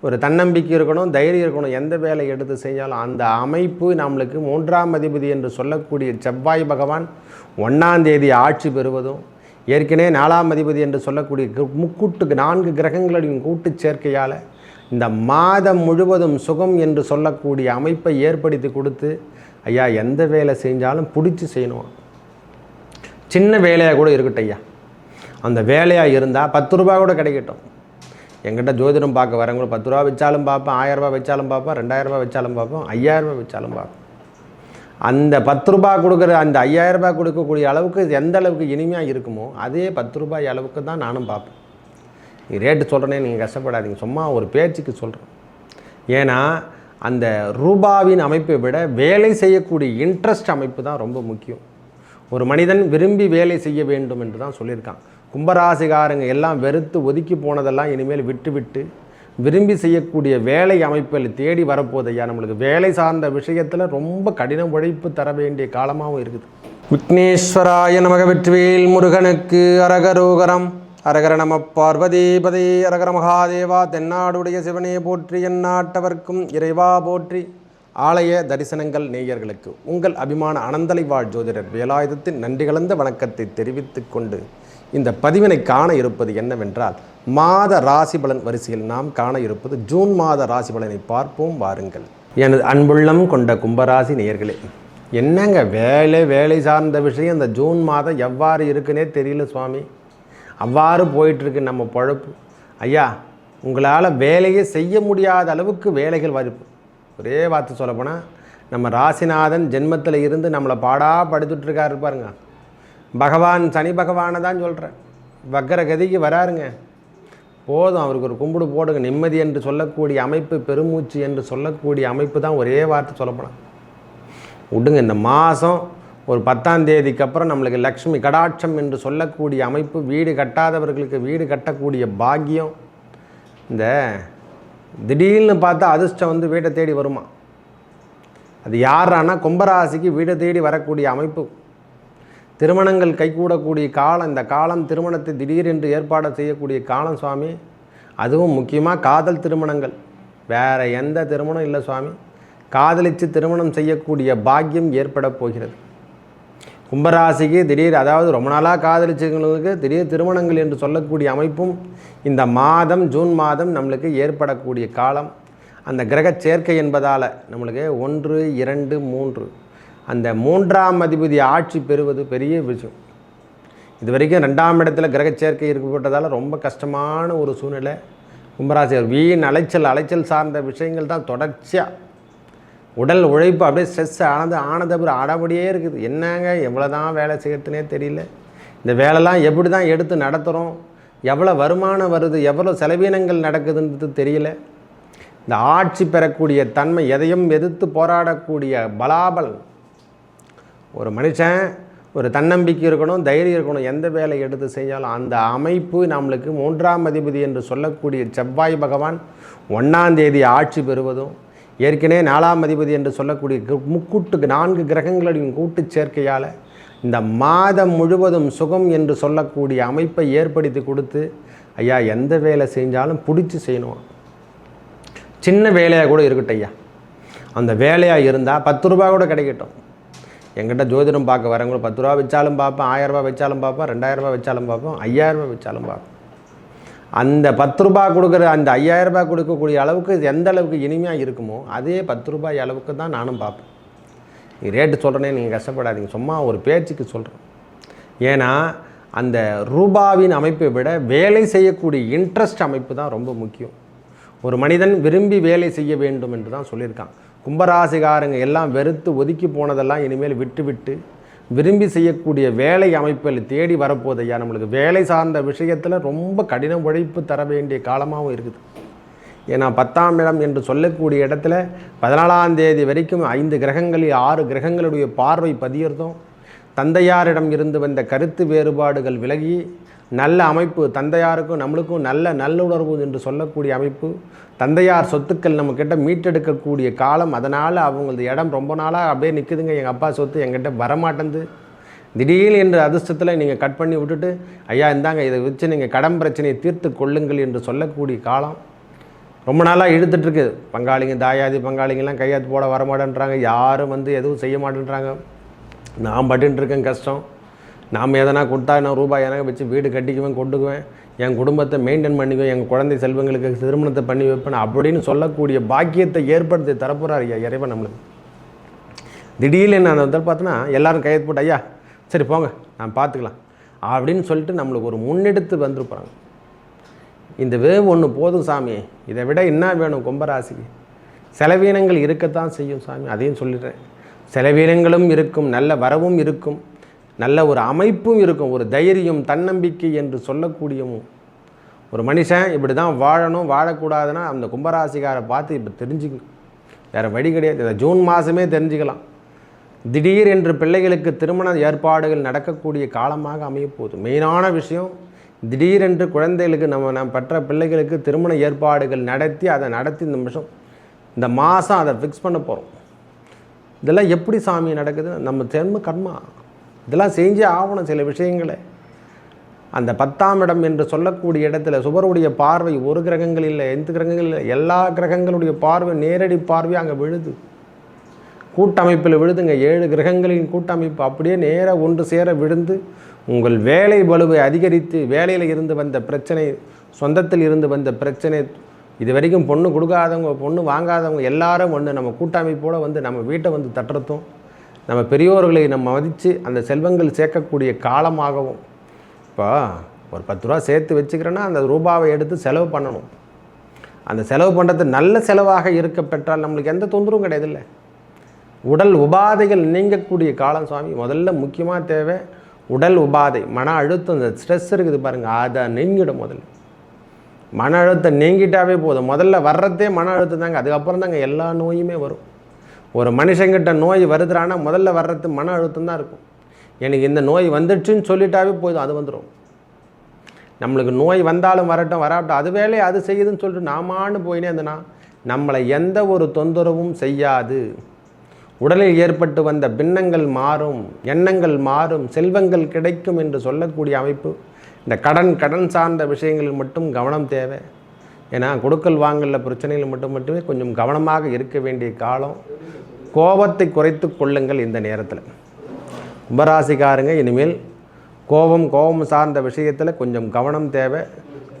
ஒரு தன்னம்பிக்கை இருக்கணும் தைரியம் இருக்கணும் எந்த வேலை எடுத்து செஞ்சாலும் அந்த அமைப்பு நம்மளுக்கு மூன்றாம் அதிபதி என்று சொல்லக்கூடிய செவ்வாய் பகவான் ஒன்றாம் தேதி ஆட்சி பெறுவதும் ஏற்கனவே நாலாம் அதிபதி என்று சொல்லக்கூடிய கு- முக்கூட்டு நான்கு கிரகங்களின் கூட்டு சேர்க்கையால் இந்த மாதம் முழுவதும் சுகம் என்று சொல்லக்கூடிய அமைப்பை ஏற்படுத்தி கொடுத்து ஐயா எந்த வேலை செஞ்சாலும் பிடிச்சி செய்யணும். சின்ன வேலையாக கூட இருக்கட்டும் ஐயா. அந்த வேலையாக இருந்தால் பத்து ரூபா கூட கிடைக்கட்டும். எங்கிட்ட ஜோதிடம் பார்க்க வரவங்க பத்து ரூபா வச்சாலும் பார்ப்பேன் ஆயரரூபா வச்சாலும் பார்ப்பேன் ரெண்டாயிரம் ரூபாய் வச்சாலும் பார்ப்போம் ஐயாயிரரூபா வச்சாலும் பார்ப்பேன். அந்த பத்து ரூபா கொடுக்குற அந்த ஐயாயிரரூபா கொடுக்கக்கூடிய அளவுக்கு இது எந்த அளவுக்கு இனிமையாக இருக்குமோ அதே பத்து ரூபாய் அளவுக்கு தான் நானும் பார்ப்பேன். நீ ரேட்டு சொல்கிறேனே நீங்கள் கஷ்டப்படாதீங்க. சும்மா ஒரு பேச்சுக்கு சொல்கிறேன் ஏன்னா அந்த ரூபாவின் அமைப்பை விட வேலை செய்யக்கூடிய இன்ட்ரெஸ்ட் அமைப்பு தான் ரொம்ப முக்கியம். ஒரு மனிதன் விரும்பி வேலை செய்ய வேண்டும் என்று தான் சொல்லியிருக்கான். கும்பராசிகாரங்க எல்லாம் வெறுத்து ஒதுக்கி போனதெல்லாம் இனிமேல் விட்டு விட்டு விரும்பி செய்யக்கூடிய வேலை அமைப்பில் தேடி வரப்போது ஐயா. நம்மளுக்கு வேலை சார்ந்த விஷயத்தில் ரொம்ப கடின உழைப்பு தர வேண்டிய காலமாகவும் இருக்குது. விக்னேஸ்வராய நமக வெற்றிவேல் முருகனுக்கு அரகரோகரம். அரகர நம பார்வதீபதே அரகர மகாதேவா தென்னாடுடைய சிவனே போற்றி எந்நாட்டவர்க்கும் இறைவா போற்றி. ஆலய தரிசனங்கள் நேயர்களுக்கு உங்கள் அபிமான அனந்தலை வாழ் ஜோதிடர் வேலாயுதத்தின் நன்றி கலந்த வணக்கத்தை தெரிவித்துக் கொண்டு இந்த பதிவினை காண இருப்பது என்னவென்றால் மாத ராசி பலன் வரிசையில் நாம் காண இருப்பது ஜூன் மாத ராசி பலனை பார்ப்போம் வாருங்கள். எனது அன்புள்ளம் கொண்ட கும்பராசி நேயர்களே என்னங்க வேலை வேலை சார்ந்த விஷயம் இந்த ஜூன் மாதம் எவ்வாறு இருக்குன்னே தெரியல சுவாமி. அவ்வாறு போயிட்டுருக்கு நம்ம பழப்பு. ஐயா உங்களால் வேலையை செய்ய முடியாத அளவுக்கு வேலைகள் வரிப்பு ஒரே வார்த்தை சொல்லப்போனால் நம்ம ராசிநாதன் ஜென்மத்தில் இருந்து நம்மளை பாடா படுத்துட்ருக்காரு பாருங்க. பகவான் சனி பகவானை தான் சொல்கிறேன் வக்கர கதிக்கு வராருங்க. போதும் அவருக்கு ஒரு கும்பிடு போடுங்க. நிம்மதி என்று சொல்லக்கூடிய அமைப்பு பெருமூச்சு என்று சொல்லக்கூடிய அமைப்பு தான் ஒரே வார்த்தை சொல்லப்போனால் விடுங்க இந்த மாதம் ஒரு பத்தாம் தேதிக்கு அப்புறம் நம்மளுக்கு லக்ஷ்மி கடாட்சம் என்று சொல்லக்கூடிய அமைப்பு வீடு கட்டாதவர்களுக்கு வீடு கட்டக்கூடிய பாக்கியம். இந்த திடீர்னு பார்த்தா அதிர்ஷ்டம் வந்து வீட்டை தேடி வருமா? அது யாரானா கும்பராசிக்கு வீடை தேடி வரக்கூடிய அமைப்பு. திருமணங்கள் கைகூடக்கூடிய காலம் இந்த காலம் திருமணத்தை திடீரென்று ஏற்பாடு செய்யக்கூடிய காலம் சுவாமி. அதுவும் முக்கியமாக காதல் திருமணங்கள். வேறு எந்த திருமணம் இல்லை சுவாமி. காதலித்து திருமணம் செய்யக்கூடிய பாக்கியம் ஏற்பட போகிறது. கும்பராசிக்கு திடீர் அதாவது ரொம்ப நாளாக காதலிச்சவங்களுக்கு திடீர் திருமணங்கள் என்று சொல்லக்கூடிய அமைப்பும் இந்த மாதம் ஜூன் மாதம் நம்மளுக்கு ஏற்படக்கூடிய காலம். அந்த கிரக சேர்க்கை என்பதால் நம்மளுக்கு ஒன்று இரண்டு மூன்று. அந்த மூன்றாம் அதிபதி ஆட்சி பெறுவது பெரிய விஷயம் இது வரைக்கும் ரெண்டாம் இடத்துல கிரக சேர்க்கை இருக்கப்பட்டதால் ரொம்ப கஷ்டமான ஒரு சூழ்நிலை. கும்பராசியர் வீண் அலைச்சல் அலைச்சல் சார்ந்த விஷயங்கள் தான் தொடர்ச்சியாக உடல் உழைப்பு அப்படியே ஸ்ட்ரெஸ் ஆனது ஆனதபுரம் ஆடபடியே இருக்குது. என்னங்க எவ்வளோ தான் வேலை செய்கிறதுனே தெரியல. இந்த வேலைலாம் எப்படி தான் எடுத்து நடத்துகிறோம் எவ்வளோ வருமானம் வருது? எவ்வளோ செலவீனங்கள் நடக்குதுன்றது தெரியல. இந்த ஆட்சி பெறக்கூடிய தன்மை எதையும் எதிர்த்து போராடக்கூடிய பலாபலன் ஒரு மனுஷன் ஒரு தன்னம்பிக்கை இருக்கணும் தைரியம் இருக்கணும் எந்த வேலை எடுத்து செஞ்சாலும் அந்த அமைப்பு நம்மளுக்கு மூன்றாம் அதிபதி என்று சொல்லக்கூடிய செவ்வாய் பகவான் ஒன்றாம் தேதி ஆட்சி பெறுவதும் ஏற்கனவே நாலாம் அதிபதி என்று சொல்லக்கூடிய முக்கூட்டு நான்கு கிரகங்களின் கூட்டு சேர்க்கையால் இந்த மாதம் முழுவதும் சுகம் என்று சொல்லக்கூடிய அமைப்பை ஏற்படுத்தி கொடுத்து ஐயா எந்த வேலை செஞ்சாலும் பிடிச்சி செய்யணும். சின்ன வேலையாக கூட இருக்கட்டும் ஐயா. அந்த வேலையாக இருந்தால் பத்து ரூபா கூட கிடைக்கட்டும். எங்கிட்ட ஜோதிடம் பார்க்க வரவங்க பத்து ரூபா வச்சாலும் பார்ப்பேன் ஆயிரம் வச்சாலும் பார்ப்பேன் ரெண்டாயிரம் ரூபாய் வச்சாலும் பார்ப்போம் ஐயாயிரம் ரூபாய் வச்சாலும் பார்ப்பேன். அந்த பத்து ரூபாய் கொடுக்குற அந்த ஐயாயிரம் ரூபாய் கொடுக்கக்கூடிய அளவுக்கு இது எந்த அளவுக்கு இனிமையாக இருக்குமோ அதே பத்து ரூபாய் அளவுக்கு தான் நானும் பார்ப்பேன். நீ ரேட்டு சொல்கிறேனே நீங்கள் கஷ்டப்படாதீங்க. சும்மா ஒரு பேச்சுக்கு சொல்கிறேன் ஏன்னா அந்த ரூபாவின் அமைப்பை விட வேலை செய்யக்கூடிய இன்ட்ரெஸ்ட் அமைப்பு தான் ரொம்ப முக்கியம். ஒரு மனிதன் விரும்பி வேலை செய்ய வேண்டும் என்று தான் சொல்லியிருக்கான். கும்பராசிகாரங்க எல்லாம் வெறுத்து ஒதுக்கி போனதெல்லாம் இனிமேல் விட்டு விட்டு விரும்பி செய்யக்கூடிய வேலை அமைப்பில் தேடி வரப்போது ஐயா. நம்மளுக்கு வேலை சார்ந்த விஷயத்தில் ரொம்ப கடின உழைப்பு தர வேண்டிய காலமாகவும் இருக்குது. ஏன்னா பத்தாம் இடம் என்று சொல்லக்கூடிய இடத்துல பதினாலாம் தேதி வரைக்கும் ஐந்து கிரகங்களில் ஆறு கிரகங்களுடைய பார்வை பதியறதும் தந்தையாரிடம் இருந்து வந்த கருத்து வேறுபாடுகள் விலகி நல்ல அமைப்பு தந்தையாருக்கும் நம்மளுக்கும் நல்ல நல்லுணர்வு என்று சொல்லக்கூடிய அமைப்பு. தந்தையார் சொத்துக்கள் நம்மக்கிட்ட மீட்டெடுக்கக்கூடிய காலம் அதனால் அவங்களது இடம் ரொம்ப நாளாக அப்படியே நிற்குதுங்க எங்கள் அப்பா சொத்து எங்கிட்ட வரமாட்டேங்குது திடீர்னு என்ற அதிர்ஷ்டத்தில் நீங்கள் கட் பண்ணி விட்டுட்டு ஐயா இந்தாங்க இதை வச்சு நீங்கள் கடன் பிரச்சனையை தீர்த்து கொள்ளுங்கள் என்று சொல்லக்கூடிய காலம். ரொம்ப நாளாக இழுத்துட்ருக்கு பங்காளிங்க தாயாதி பங்காளிங்கெல்லாம் கையாத்து போட வரமாட்டேன்றாங்க. யாரும் வந்து எதுவும் செய்ய மாட்டேன்றாங்க. நான் பட்டுன்னு இருக்கேன் கஷ்டம். நாம் எதனா கொடுத்தா நான் ரூபாய் எனக்கு வச்சு வீடு கட்டிக்குவேன் கொண்டுக்குவேன் என் குடும்பத்தை மெயின்டைன் பண்ணிக்குவேன் எங்கள் குழந்தை செல்வங்களுக்கு திருமணத்தை பண்ணி வைப்பேன் அப்படின்னு சொல்லக்கூடிய பாக்கியத்தை ஏற்படுத்தி தரப்போகிறார் ஐயா இறைவன் நம்மளுக்கு. திடீர்னு நான் வந்து பார்த்தோன்னா எல்லாரும் கையெழுத்து போட்டு ஐயா சரி போங்க நான் பார்த்துக்கலாம். அப்படின்னு சொல்லிட்டு நம்மளுக்கு ஒரு முன்னெடுத்து வந்துருப்பாங்க இந்த வேவ் ஒன்று போதும் சாமி இதை விட என்ன வேணும் கும்பராசிக்கு? செலவீனங்கள் இருக்கத்தான் செய்யும் சாமி அதையும் சொல்லிடுறேன். செலவீனங்களும் இருக்கும் நல்ல வரவும் இருக்கும். நல்ல ஒரு அமைப்பும் இருக்கும் ஒரு தைரியம் தன்னம்பிக்கை என்று சொல்லக்கூடியவும். ஒரு மனுஷன் இப்படி தான் வாழணும் வாழக்கூடாதுன்னா அந்த கும்பராசிக்காரை பார்த்து இப்போ தெரிஞ்சுக்கணும். வேறு வழி கிடையாது. இதை ஜூன் மாதமே தெரிஞ்சுக்கலாம். திடீர் என்று பிள்ளைகளுக்கு திருமண ஏற்பாடுகள் நடக்கக்கூடிய காலமாக அமையப்போகுது மெயினான விஷயம் திடீரென்று குழந்தைகளுக்கு நம்ம நம்ம பெற்ற பிள்ளைகளுக்கு திருமண ஏற்பாடுகள் நடத்தி அதை நடத்தி இந்த நிமிஷம் இந்த மாதம் அதை ஃபிக்ஸ் பண்ண போகிறோம் இதெல்லாம் எப்படி சாமி நடக்குது நம்ம ஜென்ம கர்மா. இதெல்லாம் செஞ்சே ஆகணும் சில விஷயங்களை. அந்த பத்தாம் இடம் என்று சொல்லக்கூடிய இடத்துல சுபருடைய பார்வை ஒரு கிரகங்கள் இல்லை எந்த கிரகங்கள் இல்லை எல்லா கிரகங்களுடைய பார்வை நேரடி பார்வை அங்கே விழுது. கூட்டமைப்பில் விழுதுங்க ஏழு கிரகங்களின் கூட்டமைப்பு அப்படியே நேராக ஒன்று சேர விழுந்து உங்கள் வேலை வலுவை அதிகரித்து வேலையில் இருந்து வந்த பிரச்சனை சொந்தத்தில் இருந்து வந்த பிரச்சனை இது வரைக்கும் பொண்ணு கொடுக்காதவங்க பொண்ணு வாங்காதவங்க எல்லாரும் ஒன்று நம்ம கூட்டமைப்போடு வந்து நம்ம வீட்டை வந்து தட்டுறதும் நம்ம பெரியோர்களை நம்ம மதித்து அந்த செல்வங்கள் சேர்க்கக்கூடிய காலமாகவும் இப்போ ஒரு பத்து ரூபா சேர்த்து வச்சுக்கிறேன்னா அந்த ரூபாவை எடுத்து செலவு பண்ணணும். அந்த செலவு பண்ணுறது நல்ல செலவாக இருக்க பெற்றால் நம்மளுக்கு எந்த தொந்தரவும் கிடையாதுல்ல. உடல் உபாதைகள் நீங்கக்கூடிய காலம் சுவாமி. முதல்ல முக்கியமாக தேவை உடல் உபாதை. மன அழுத்தம் இந்த ஸ்ட்ரெஸ் இருக்குது பாருங்கள் அதை நீங்கிடும் முதல்ல. மன அழுத்தம் நீங்கிட்டாவே போதும். முதல்ல வர்றதே மன அழுத்தம் தாங்க. அதுக்கப்புறம் தாங்க எல்லா நோயுமே வரும். ஒரு மனுஷங்கிட்ட நோய் வருதுறானா முதல்ல வர்றது மன அழுத்தம் தான் இருக்கும். எனக்கு இந்த நோய் வந்துடுச்சுன்னு சொல்லிட்டாவே போதும் அது வந்துடும் நம்மளுக்கு நோய் வந்தாலும் வரட்டும் வராட்டும் அது வேலையை அது செய்யுதுன்னு சொல்லிட்டு நாமான்னு போயினே இருந்தனா நம்மளை எந்த ஒரு தொந்தரவும் செய்யாது. உடலில் ஏற்பட்டு வந்த பின்னங்கள் மாறும் எண்ணங்கள் மாறும் செல்வங்கள் கிடைக்கும் என்று சொல்லக்கூடிய அமைப்பு. இந்த கடன் கடன் சார்ந்த விஷயங்களில் மட்டும் கவனம் தேவை. ஏன்னா கொடுக்கல் வாங்கல பிரச்சனையில் மட்டும் மட்டுமே கொஞ்சம் கவனமாக இருக்க வேண்டிய காலம் கோபத்தை குறைத்து கொள்ளுங்கள் இந்த நேரத்தில். கும்பராசிக்காரங்க இனிமேல் கோபம் கோபம் சார்ந்த விஷயத்தில் கொஞ்சம் கவனம் தேவை.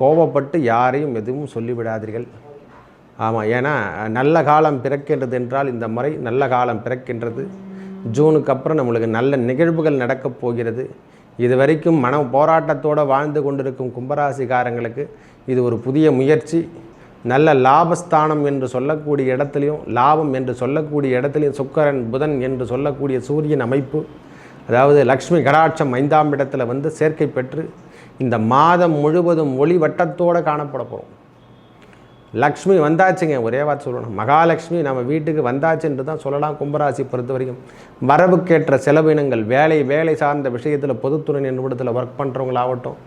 கோபப்பட்டு யாரையும் எதுவும் சொல்லிவிடாதீர்கள். ஆமாம் ஏன்னா நல்ல காலம் பிறக்கின்றது என்றால் இந்த முறை நல்ல காலம் பிறக்கின்றது. ஜூனுக்கு அப்புறம் நம்மளுக்கு நல்ல நிகழ்வுகள் நடக்கப் போகிறது. இது வரைக்கும் மன போராட்டத்தோடு வாழ்ந்து கொண்டிருக்கும் கும்பராசிக்காரங்களுக்கு இது ஒரு புதிய முயற்சி. நல்ல லாபஸ்தானம் என்று சொல்லக்கூடிய இடத்துலையும் லாபம் என்று சொல்லக்கூடிய இடத்துலையும் சுக்கரன் புதன் என்று சொல்லக்கூடிய சூரியன் அமைப்பு. அதாவது லக்ஷ்மி கடாட்சம் ஐந்தாம் இடத்துல வந்து சேர்க்கை பெற்று இந்த மாதம் முழுவதும் ஒளி வட்டத்தோடு காணப்பட போகிறோம் லக்ஷ்மி வந்தாச்சுங்க ஒரே வார்த்தை சொல்லணும். மகாலட்சுமி நம்ம வீட்டுக்கு வந்தாச்சு என்று தான் சொல்லலாம் கும்பராசி பொறுத்த வரைக்கும். வரவுக்கேற்ற செலவினங்கள் வேலை வேலை சார்ந்த விஷயத்தில் பொதுத்துறை நிறுவனத்தில் ஒர்க் பண்ணுறவங்களாகட்டும்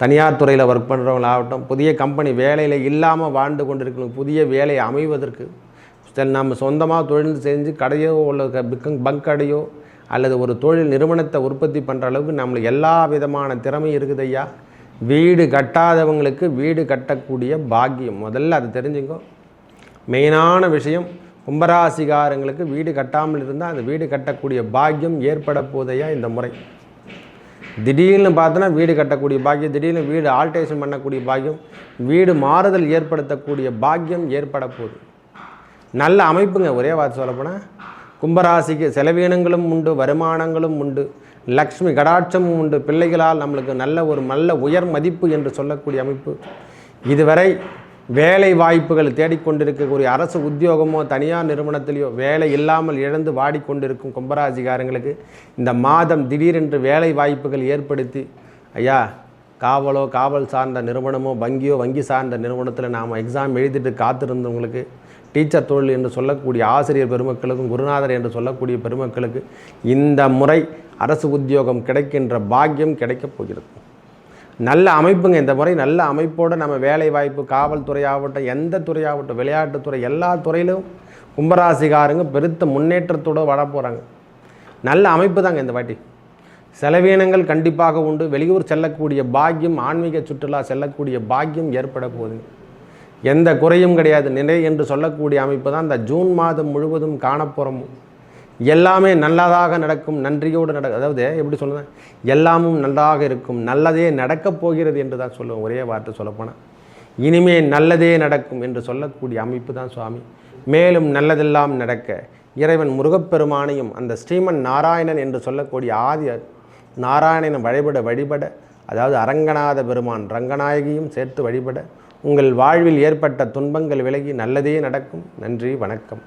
தனியார் துறையில் ஒர்க் பண்ணுறவங்களாகட்டும் புதிய கம்பெனி வேலையில் இல்லாமல் வாழ்ந்து கொண்டிருக்கணும் புதிய வேலை அமைவதற்கு. சரி நம்ம சொந்தமாக தொழில் செஞ்சு கடையோ உள்ள பிக்கங் பங்க் கடையோ அல்லது ஒரு தொழில் நிறுவனத்தை உற்பத்தி பண்ணுற அளவுக்கு நம்மளுக்கு எல்லா விதமான திறமையும் இருக்குது ஐயா. வீடு கட்டாதவங்களுக்கு வீடு கட்டக்கூடிய பாக்கியம். முதல்ல அது தெரிஞ்சுக்கோ மெயினான விஷயம் கும்பராசிகாரங்களுக்கு வீடு கட்டாமல் இருந்தால் அந்த வீடு கட்டக்கூடிய பாக்கியம் ஏற்பட போதையா இந்த முறை. திடீர்னு பார்த்தோன்னா வீடு கட்டக்கூடிய பாக்கியம் திடீர்னு வீடு ஆல்டேஷன் பண்ணக்கூடிய பாக்கியம் வீடு மாறுதல் ஏற்படுத்தக்கூடிய பாக்கியம் ஏற்பட போகுது. நல்ல அமைப்புங்க ஒரே வார்த்தை சொல்லப்போனால் கும்பராசிக்கு செலவீனங்களும் உண்டு வருமானங்களும் உண்டு லக்ஷ்மி கடாட்சமும் உண்டு. பிள்ளைகளால் நம்மளுக்கு நல்ல ஒரு நல்ல உயர் மதிப்பு என்று சொல்லக்கூடிய அமைப்பு. இதுவரை வேலை வாய்ப்புகள் தேடிக்கொண்டிருக்கக்கூடிய அரசு உத்தியோகமோ தனியார் நிறுவனத்திலேயோ வேலை இல்லாமல் இழந்து வாடிக்கொண்டிருக்கும் கும்பராசிகாரங்களுக்கு இந்த மாதம் திடீரென்று வேலை வாய்ப்புகள் ஏற்படுத்தி ஐயா காவலோ காவல் சார்ந்த நிறுவனமோ வங்கியோ வங்கி சார்ந்த நிறுவனத்தில் நாம் எக்ஸாம் எழுதிட்டு காத்திருந்தவங்களுக்கு டீச்சர் தொழில் என்று சொல்லக்கூடிய ஆசிரியர் பெருமக்களுக்கும் குருநாதர் என்று சொல்லக்கூடிய பெருமக்களுக்கு இந்த முறை அரசு உத்தியோகம் கிடைக்கின்ற பாக்கியம் கிடைக்கப் போகிறது. நல்ல அமைப்புங்க இந்த முறை. நல்ல அமைப்போடு நம்ம வேலை வாய்ப்பு காவல்துறை ஆகட்டும் எந்த துறையாகட்டும் விளையாட்டுத்துறை எல்லா துறையிலும் கும்பராசிகாருங்க பெருத்த முன்னேற்றத்தோடு வர போகிறாங்க நல்ல அமைப்பு தாங்க இந்த வாட்டி. செலவீனங்கள் கண்டிப்பாக உண்டு. வெளியூர் செல்லக்கூடிய பாக்கியம் ஆன்மீக சுற்றுலா செல்லக்கூடிய பாக்கியம் ஏற்பட போகுதுங்க. எந்த குறையும் கிடையாது. நிறை என்று சொல்லக்கூடிய அமைப்பு தான் இந்த ஜூன் மாதம் முழுவதும் காணப்போகிறோம் எல்லாமே நல்லதாக நடக்கும் நன்றியோடு நட அதாவது எப்படி சொல்லுவேன் எல்லாமும் நன்றாக இருக்கும் நல்லதே நடக்கப் போகிறது என்று தான் சொல்லுவோம். ஒரே வார்த்தை சொல்லப்போனால் இனிமே நல்லதே நடக்கும் என்று சொல்லக்கூடிய அமைப்பு தான் சுவாமி. மேலும் நல்லதெல்லாம் நடக்க இறைவன் முருகப்பெருமானையும் அந்த ஸ்ரீமன் நாராயணன் என்று சொல்லக்கூடிய ஆதி நாராயணன் வழிபட வழிபட அதாவது அரங்கநாத பெருமான் ரங்கநாயகியும் சேர்த்து வழிபட உங்கள் வாழ்வில் ஏற்பட்ட துன்பங்கள் விலகி நல்லதே நடக்கும். நன்றி வணக்கம்.